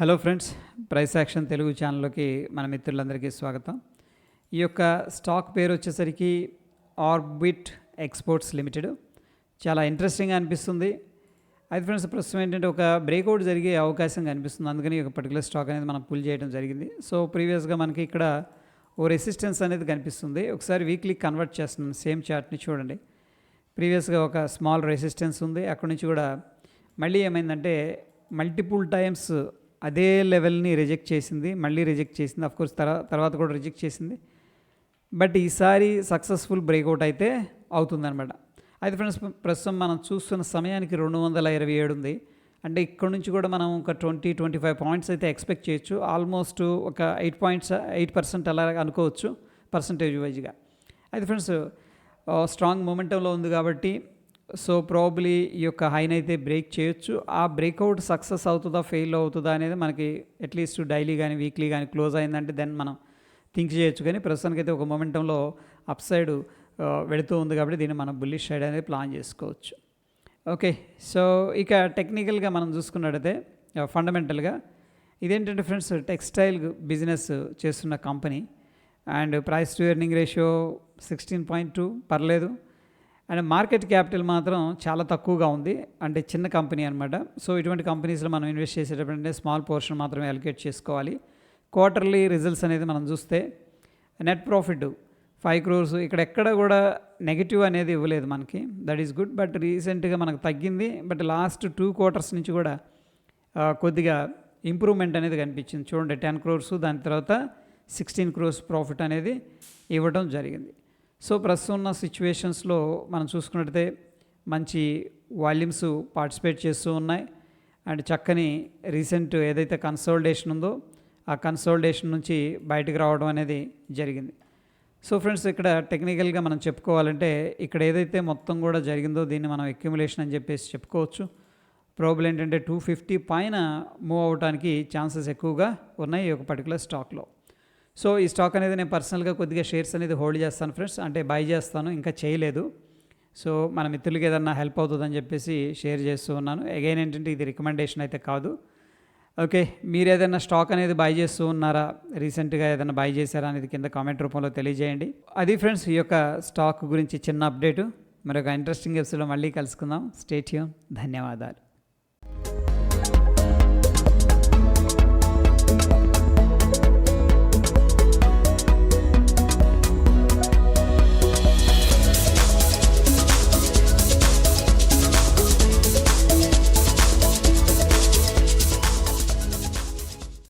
Hello friends price action Telugu ఛానల్లోకి మన మిత్రులందరికీ స్వాగతం. ఈ యొక్క స్టాక్ పేరు వచ్చేసరికి ఆర్బిట్ ఎక్స్పోర్ట్స్ లిమిటెడ్ చాలా ఇంట్రెస్టింగ్గా అనిపిస్తుంది. అయితే ఫ్రెండ్స్ ప్రస్తుతం ఏంటంటే ఒక బ్రేక్అవుట్ జరిగే అవకాశం కనిపిస్తుంది. అందుకని ఒక పర్టికులర్ స్టాక్ అనేది మనం పుల్ చేయడం జరిగింది. సో ప్రీవియస్గా మనకి ఇక్కడ ఓ రెసిస్టెన్స్ అనేది కనిపిస్తుంది. ఒకసారి వీక్లీ కన్వర్ట్ చేస్తున్నాను. సేమ్ చార్ట్ని చూడండి. ప్రీవియస్గా ఒక స్మాల్ రెసిస్టెన్స్ ఉంది. అక్కడి నుంచి కూడా మళ్ళీ ఏమైందంటే మల్టిపుల్ టైమ్స్ అదే లెవెల్ని రిజెక్ట్ చేసింది మళ్ళీ రిజెక్ట్ చేసింది. అఫ్కోర్స్ తర్వాత తర్వాత కూడా రిజెక్ట్ చేసింది. బట్ ఈసారి సక్సెస్ఫుల్ బ్రేక్అవుట్ అయితే అవుతుందనమాట అయితే ఫ్రెండ్స్ ప్రస్తుతం మనం చూస్తున్న సమయానికి రెండు వందల ఇరవై ఏడు ఉంది. అంటే ఇక్కడ నుంచి కూడా మనం ఒక ట్వంటీ ట్వంటీ ఫైవ్ పాయింట్స్ అయితే ఎక్స్పెక్ట్ చేయొచ్చు. ఆల్మోస్ట్ ఒక ఎయిట్ పాయింట్స్ ఎయిట్ పర్సెంట్ అలా అనుకోవచ్చు పర్సంటేజ్ వైజ్గా అయితే ఫ్రెండ్స్ స్ట్రాంగ్ మూమెంటంలో ఉంది కాబట్టి సో ప్రాబ్లీ ఈ యొక్క హైన్ అయితే బ్రేక్ చేయొచ్చు. ఆ బ్రేక్అవుట్ సక్సెస్ అవుతుందా ఫెయిల్ అవుతుందా అనేది మనకి అట్లీస్ట్ డైలీ కానీ వీక్లీ కానీ క్లోజ్ అయిందంటే దెన్ మనం థింక్ చేయొచ్చు. కానీ ప్రస్తుతానికైతే ఒక మొమెంటంలో అప్ సైడ్ వెళుతూ ఉంది కాబట్టి దీన్ని మనం బుల్లిష్ సైడ్ అనేది ప్లాన్ చేసుకోవచ్చు. ఓకే సో ఇక టెక్నికల్గా మనం చూసుకున్నట్టయితే ఫండమెంటల్గా ఇదేంటంటే ఫ్రెండ్స్ టెక్స్టైల్ బిజినెస్ చేస్తున్న company and price to earning ratio sixteen point two పర్లేదు. అండ్ మార్కెట్ క్యాపిటల్ మాత్రం చాలా తక్కువగా ఉంది. అంటే చిన్న కంపెనీ అనమాట సో ఇటువంటి కంపెనీస్లో మనం ఇన్వెస్ట్ చేసేటప్పుడు స్మాల్ పోర్షన్ మాత్రమే అలికేట్ చేసుకోవాలి. క్వార్టర్లీ రిజల్ట్స్ అనేది మనం చూస్తే నెట్ ప్రాఫిట్ ఫైవ్ క్రోర్స్ ఇక్కడ ఎక్కడ కూడా నెగిటివ్ అనేది ఇవ్వలేదు మనకి. దట్ ఈస్ గుడ్ బట్ రీసెంట్గా మనకు తగ్గింది. బట్ లాస్ట్ టూ క్వార్టర్స్ నుంచి కూడా కొద్దిగా ఇంప్రూవ్మెంట్ అనేది కనిపించింది. చూడండి టెన్ క్రోర్స్ దాని తర్వాత సిక్స్టీన్ క్రోర్స్ ప్రాఫిట్ అనేది ఇవ్వడం జరిగింది. సో ప్రస్తుతం ఉన్న సిచ్యువేషన్స్లో మనం చూసుకున్నట్టయితే మంచి వాల్యూమ్స్ పార్టిసిపేట్ చేస్తూ ఉన్నాయి. అండ్ చక్కని రీసెంట్ ఏదైతే కన్సోల్డేషన్ ఉందో ఆ కన్సోల్డేషన్ నుంచి బయటకు రావడం అనేది జరిగింది. సో ఫ్రెండ్స్ ఇక్కడ టెక్నికల్గా మనం చెప్పుకోవాలంటే ఇక్కడ ఏదైతే మొత్తం కూడా జరిగిందో దీన్ని మనం అక్యుములేషన్ అని చెప్పేసి చెప్పుకోవచ్చు. ప్రాబ్లం ఏంటంటే టూ ఫిఫ్టీ పైన మూవ్ అవడానికి ఛాన్సెస్ ఎక్కువగా ఉన్నాయి ఈ ఒక పర్టికులర్ స్టాక్లో. సో ఈ స్టాక్ అనేది నేను పర్సనల్గా కొద్దిగా షేర్స్ అనేది హోల్డ్ చేస్తాను ఫ్రెండ్స్. అంటే బై చేస్తాను ఇంకా చేయలేదు. సో మన మిత్రులకి ఏదన్నా హెల్ప్ అవుతుందని చెప్పేసి షేర్ చేస్తూ ఉన్నాను. అగైన్ ఏంటంటే ఇది రికమెండేషన్ అయితే కాదు. ఓకే మీరు ఏదైనా స్టాక్ అనేది బై చేస్తూ ఉన్నారా? రీసెంట్గా ఏదైనా బై చేశారా అనేది కింద కామెంట్ రూపంలో తెలియజేయండి. అది ఫ్రెండ్స్ ఈ యొక్క స్టాక్ గురించి చిన్న అప్డేటు. మరొక ఇంట్రెస్టింగ్ ఎపిసోడ్లో మళ్ళీ కలుసుకుందాం. స్టేట్యూన్ ధన్యవాదాలు.